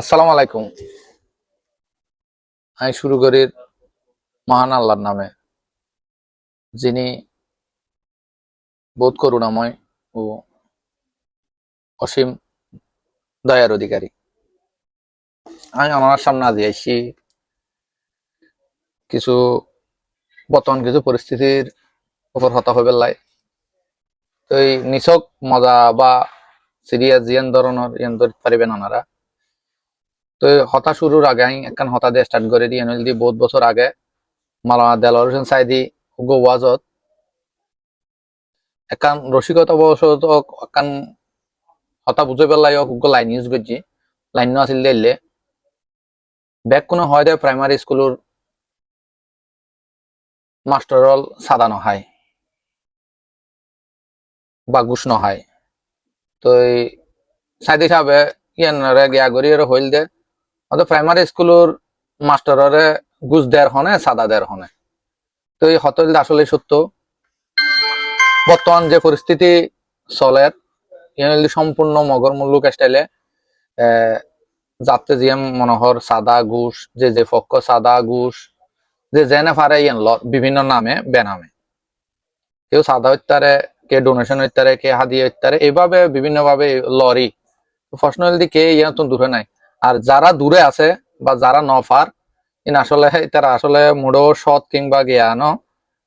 আসসালামু আলাইকুম। আমি শুরু করি মহান আল্লাহর নামে, যিনি বোধ করুণাময় ও অসীম দয়ার অধিকারী। আমি আমার সামনে আজ আইসি কিছু বর্তমান কিছু পরিস্থিতির উপর হতা হইবে লাই তো এই নিছক মজা বা সিরিয়াস জিয়ান ধরনের, ইয়ান ধরতে পারিবেন ওনারা তো হতা শুরুর আগে আমি একখান হতা দিয়ে স্টার্ট করে দিই এনএল দি বহুত বছর আগে। মালানা দেলোয়ার হোসেন সাইদি উগ্র ওয়াজত একখান রসিকতা বশত একখান হতা বুঝে পেলাই উগ্র লাইন ইউজ করছি। লাইন আছিল দিলে ব্যাক কোনো হয় দেয় প্রাইমারি স্কুলের মাস্টারল সাদা নহায়। বা ঘুষ নহায়। তো সাইদি সাহেবে ইয়ান গিয়া গড়ি হইল দে। অত প্রাইমারি স্কুলের মাস্টাররে ঘুষ দেয়ার হনে, সাদা দেয়ার হনে। তো এই হতল আসলে সত্য। বর্তমান যে পরিস্থিতি ইয়ান সম্পূর্ণ মগর মুল্লুক স্টাইলে যাতে জিএম মনোহর, সাদা ঘুষ, যে যে পক্ষ সাদা ঘুষ, যে জেনে পারে ইয়ান বিভিন্ন নামে, বেনামে। কেউ সাদা হইতারে কে ডোনেশন হইতারে কে হাদিয়া হইতারে এইভাবে বিভিন্ন ভাবে লরি প্রশ্ন কে ইয়ান তো দূরে নাই? আর যারা দূরে আছে বা যারা নফার ইন আসলে তারা আসলে মোড়ো সৎ কিংবা জ্ঞান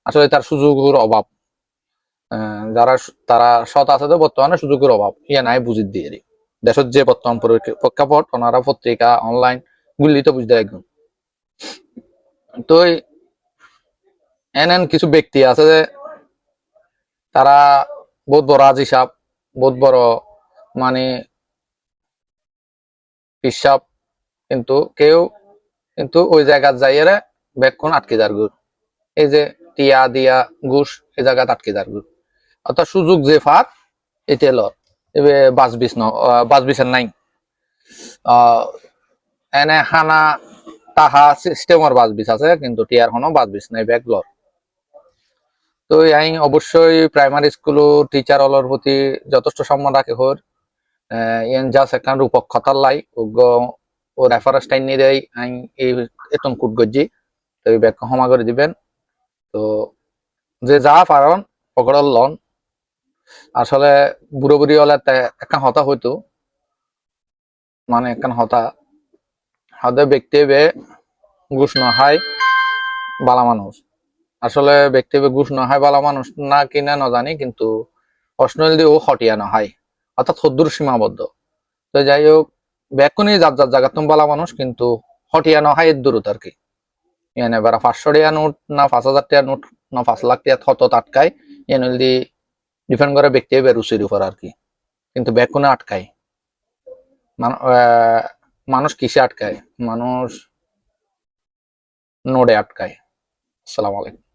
আসলে তার সুযোগের অভাব। যারা তারা সৎ আছে তো বর্তমানে সুযোগের অভাব। ইয়া নাই বুঝি দিয়ে দেশের যে বর্তমান পরি- প্রেক্ষাপট, ওনারা পত্রিকা অনলাইন গুলি তো বুঝতে একদম তো এন এন কিছু ব্যক্তি আছে যে তারা বহুত বড় আজি সাপ বহুত বড় মানে পিসাব, কিন্তু কেউ কিন্তু ওই জায়গাত যাইয়ে বেক্ষণ আটকে যার গুড়। এই যে টিয়া, দিয়া, ঘুষ, এই জায়গাত আটকে যার গুড়। অর্থাৎ সুযোগ যে এতে লর। এবে বাস বিছ ন বাস বিছের নাই। এনে হানা, তাহা সিস্টেমের বাস বিছ আছে, কিন্তু টিয়ার কোনো বাস বিছ নাই ব্যাগ লর তো আই অবশ্যই প্রাইমারি স্কুলের টিচার অলর প্রতি যথেষ্ট সম্মান রাখে হর ইয়ান জাস্ট একখান রূপক খতার লাই ও রেফারেন্স টাইম নিয়ে দেয় আই এই এতন কুট গজ্জি তো এই ব্যাগ ক্ষমা করে দিবেন তো যে যা পারন পকড়াল লন আসলে বুড়ো বুড়ি হলে একখান হতা হইতো মানে একখান হতা হাতে ব্যক্তি বে ঘুষ নহাই বালা মানুষ আসলে ব্যক্তি বে ঘুষ নহাই বালা মানুষ না কিনা না জানি কিন্তু অশ্নল দিয়ে ও হটিয়া নহাই অর্থাৎ সদ্দুর সীমাবদ্ধ। তো যাই হোক, ব্যাকুনি যার যার জায়গা তুমি বালা মানুষ কিন্তু হটিয়া নহাই এর দূরত আর কি। ইয়ানে এবার পাঁচশো টাকা নোট না পাঁচ হাজার টাকা নোট, না পাঁচ লাখ টাকা হত আটকায় ইয়ান দি ডিপেন্ড করে ব্যক্তি এবার রুচির উপর আর কি। কিন্তু ব্যাকুনে আটকায়। মান- মানুষ কিসে আটকায়? মানুষ নোডে আটকায়। আসসালামু আলাইকুম।